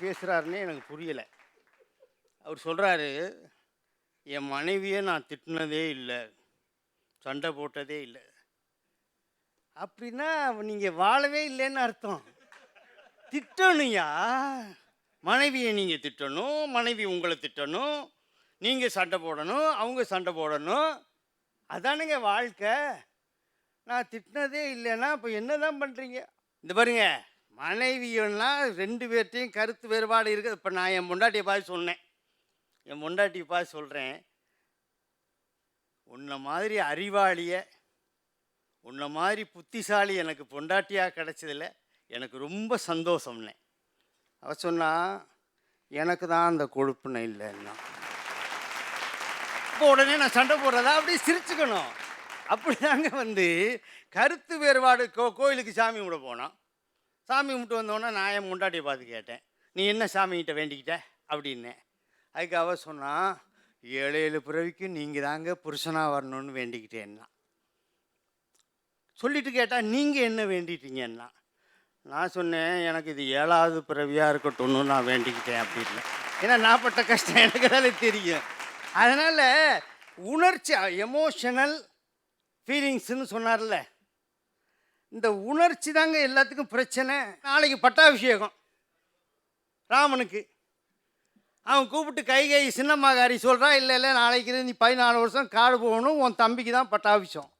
பேசுகிறாருன்னே எனக்கு புரியலை. அவர் சொல்கிறாரு என் மனைவியை நான் திட்டினதே இல்லை. சண்டை போட்டதே இல்லை. அப்படின்னா நீங்கள் வாழவே இல்லைன்னு அர்த்தம். திட்டணும்யா. மனைவியை நீங்கள் திட்டணும் மனைவி உங்களை திட்டணும் நீங்கள் சண்டை போடணும் அவங்க சண்டை போடணும். அதானுங்க வாழ்க்கை. நான் திட்டினதே இல்லைன்னா இப்போ என்ன தான் பண்ணுறீங்க இந்த பாருங்க மனைவியன்னா ரெண்டு பேர்ட்டையும் கருத்து வேறுபாடு இருக்குது. இப்போ நான் என் பொண்டாட்டியை பார்த்து சொன்னேன். என் பொண்டாட்டியை பார்த்து சொல்கிறேன் உன்னை மாதிரி அறிவாளிய உன்னை மாதிரி புத்திசாலி எனக்கு பொண்டாட்டியாக கிடச்சதில் எனக்கு ரொம்ப சந்தோஷம்னே அவ சொன்னால் எனக்கு தான் அந்த கொழுப்புனை இல்லைன்னா. இப்போ உடனே நான் சண்டை போடுறதா? அப்படியே சிரிச்சுக்கணும். அப்படி தாங்க வந்து கருத்து வேறுபாடு கோ கோயிலுக்கு சாமி கும்பிட போனோம் சாமி கும்பிட்டு வந்தோடனே நான் என் முண்டாட்டியை பார்த்து கேட்டேன். நீ என்ன சாமிகிட்ட வேண்டிக்கிட்ட? அப்படின்னேன் அதுக்கு அவ சொன்னால் ஏழு ஏழு பிறவிக்கு நீங்கள் தாங்க புருஷனாக வரணும்னு வேண்டிக்கிட்டேன்னா. சொல்லிட்டு கேட்டால் நீங்கள் என்ன வேண்டிட்டீங்கன்னா? நான் சொன்னேன் எனக்கு இது ஏழாவது பிறவியாக இருக்கட்டும்னு நான் வேண்டிக்கிட்டேன் அப்படின்னு. ஏன்னா நான் பட்ட கஷ்டம் எனக்கு தானே தெரியும். அதனால் உணர்ச்சி எமோஷனல் ஃபீலிங்ஸ்னு சொன்னார்ல இந்த உணர்ச்சி தாங்க எல்லாத்துக்கும் பிரச்சனை. நாளைக்கு பட்டாபிஷேகம். ராமனுக்கு. அவன் கூப்பிட்டு கை கை சின்னம்மாகாரி சொல்கிறான் இல்லை இல்லை நாளைக்கு இருந்து நீ பதினாலு வருஷம் காடு போகணும் உன் தம்பிக்கு தான் பட்டாபிஷம்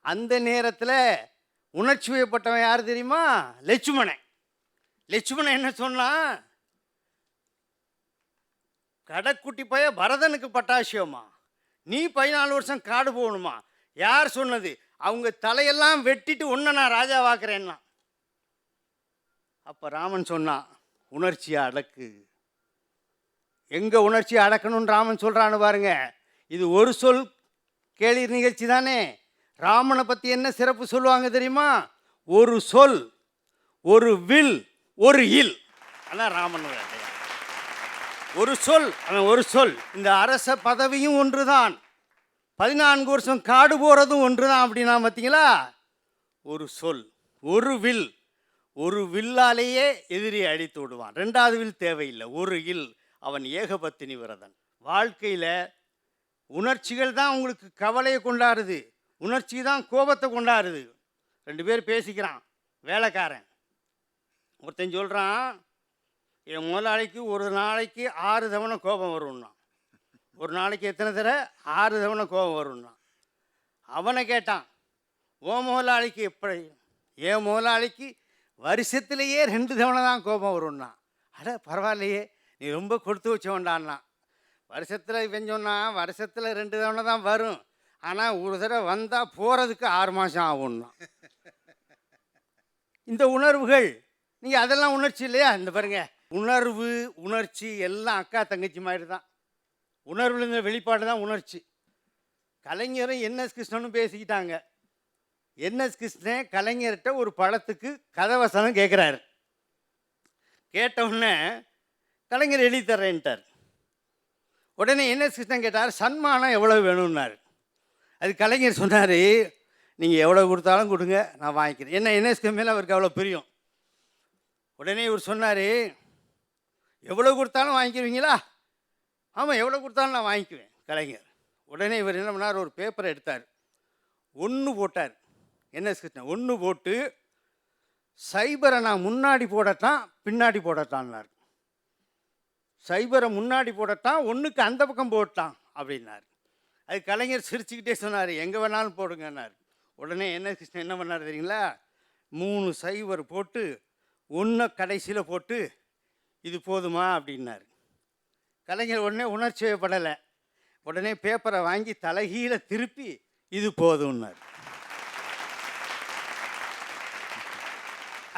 அந்த நேரத்தில் உணர்ச்சி வயப்பட்டவன் யார் தெரியுமா? லட்சுமணன். லட்சுமணன் என்ன சொன்னான் கடைக்குட்டி பைய பரதனுக்கு பட்டாசியமா நீ பதினாலு வருஷம் காடு போகணுமா? யார் சொன்னது? அவங்க தலையெல்லாம் வெட்டிட்டு ஒன்றை நான் ராஜாவாக்குறேன்னா. அப்போ ராமன் சொன்னான் உணர்ச்சியை அடக்கு. எங்கே உணர்ச்சியை அடக்கணும்னு ராமன் சொல்கிறான்னு பாருங்க. இது ஒரு சொல் கேள்வி நிகழ்ச்சி தானே. ராமனை பற்றி என்ன சிறப்பு சொல்லுவாங்க தெரியுமா? ஒரு சொல் ஒரு வில் ஒரு இல். அதான் ராமன் ஒரு சொல் அவன் ஒரு சொல். இந்த அரச பதவியும் ஒன்றுதான். பதினான்கு வருஷம் காடு போகிறதும் ஒன்று தான் அப்படின்னா பார்த்தீங்களா? ஒரு சொல் ஒரு வில். ஒரு வில்லாலேயே எதிரி அடித்து விடுவான். ரெண்டாவது வில் தேவையில்லை. ஒரு இல். அவன் ஏகபத்தினி விரதன். வாழ்க்கையில் உணர்ச்சிகள் தான் உங்களுக்கு கவலையை கொண்டாடுது. உணர்ச்சி தான் கோபத்தை கொண்டாடுது. ரெண்டு பேர் பேசிக்கிறான். வேலைக்காரன். ஒருத்தன் சொல்கிறான் என் முதலாளிக்கு ஒரு நாளைக்கு ஆறு தவணை கோபம் வரும்னா ஒரு நாளைக்கு எத்தனை தடவை? ஆறு தவணை கோபம் வரும்னா. அவனை கேட்டான் ஓ முதலாளிக்கு எப்படி ஏன் முதலாளிக்கு வருஷத்துலேயே ரெண்டு தவணை தான் கோபம் வரும்னா. அட பரவாயில்லையே நீ ரொம்ப கொடுத்து வச்சவன்டான்னா. வருஷத்தில் இவன் வருஷத்தில் ரெண்டு தவணை தான் வரும். ஆனால் ஒரு தடவை வந்தால் போகிறதுக்கு ஆறு மாதம் ஆகும்னா. இந்த உணர்வுகள் நீங்கள் அதெல்லாம் உணர்ச்சி இல்லையா? இந்த பாருங்கள் உணர்வு உணர்ச்சி எல்லாம் அக்கா தங்கச்சி மாதிரி தான். உணர்வுல இருந்த வெளிப்பாடு தான் உணர்ச்சி. கலைஞரும் என்எஸ் கிருஷ்ணனும் பேசிக்கிட்டாங்க. என்எஸ் கிருஷ்ணன் கலைஞர்கிட்ட ஒரு படத்துக்கு கதவசனம் கேட்குறாரு கேட்ட உடனே கலைஞர் எழுதி தர்றேன்ட்டார். உடனே என்எஸ் கிருஷ்ணன் கேட்டார் சன்மானம் எவ்வளோ வேணும்னாரு? அது கலைஞர் சொன்னார் நீங்கள் எவ்வளோ கொடுத்தாலும் கொடுங்க நான் வாங்கிக்கிறேன். என்ன என்எஸ்க்கு மேலே அவருக்கு அவ்வளோ பிரியம். உடனே இவர் சொன்னார் எவ்வளோ கொடுத்தாலும் வாங்கிக்கிறீங்களா? ஆமாம் எவ்வளோ கொடுத்தாலும் நான் வாங்கிக்குவேன் கலைஞர். உடனே இவர் என்ன பண்ணார்? ஒரு பேப்பரை எடுத்தார். ஒன்று போட்டார். என்ன கிருஷ்ணன் ஒன்று போட்டு சைபரை நான் முன்னாடி போடத்தான் பின்னாடி போடத்தான்னார். சைபரை முன்னாடி போடத்தான் ஒன்றுக்கு அந்த பக்கம் போட்டான் அப்படின்னார். அது கலைஞர் சிரிச்சுக்கிட்டே சொன்னார் எங்கே வேணாலும் போடுங்கன்னார். உடனே என்ன கிருஷ்ணன் என்ன பண்ணார் தெரியுங்களா? மூணு சைபர் போட்டு ஒன்றை கடைசியில் போட்டு இது போதுமா? அப்படின்னார். கலைஞர் உடனே உணர்ச்சி படலை. உடனே பேப்பரை வாங்கி தலைகீழ திருப்பி இது போதும்னார்.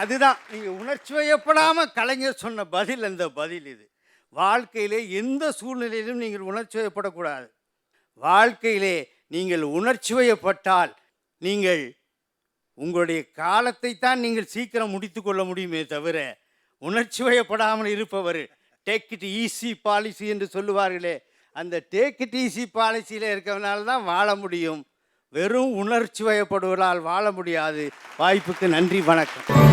அதுதான் நீங்கள் உணர்ச்சி வயப்படாமல் கலைஞர் சொன்ன பதில் அந்த பதில் இது. வாழ்க்கையிலே எந்த சூழ்நிலையிலும் நீங்கள் உணர்ச்சி வயப்படக்கூடாது வாழ்க்கையிலே நீங்கள் உணர்ச்சி வயப்பட்டால் நீங்கள் உங்களுடைய காலத்தை தான் நீங்கள் சீக்கிரம் முடித்து கொள்ள முடியுமே தவிர உணர்ச்சி வயப்படாமல் இருப்பவர் டேக் இட் ஈஸி பாலிசி என்று சொல்லுவார்களே அந்த டேக் இட் ஈஸி பாலிசியில் இருக்கிறதுனால தான் வாழ முடியும். வெறும் உணர்ச்சி வயப்படுவதால் வாழ முடியாது. வாய்ப்புக்கு நன்றி வணக்கம்.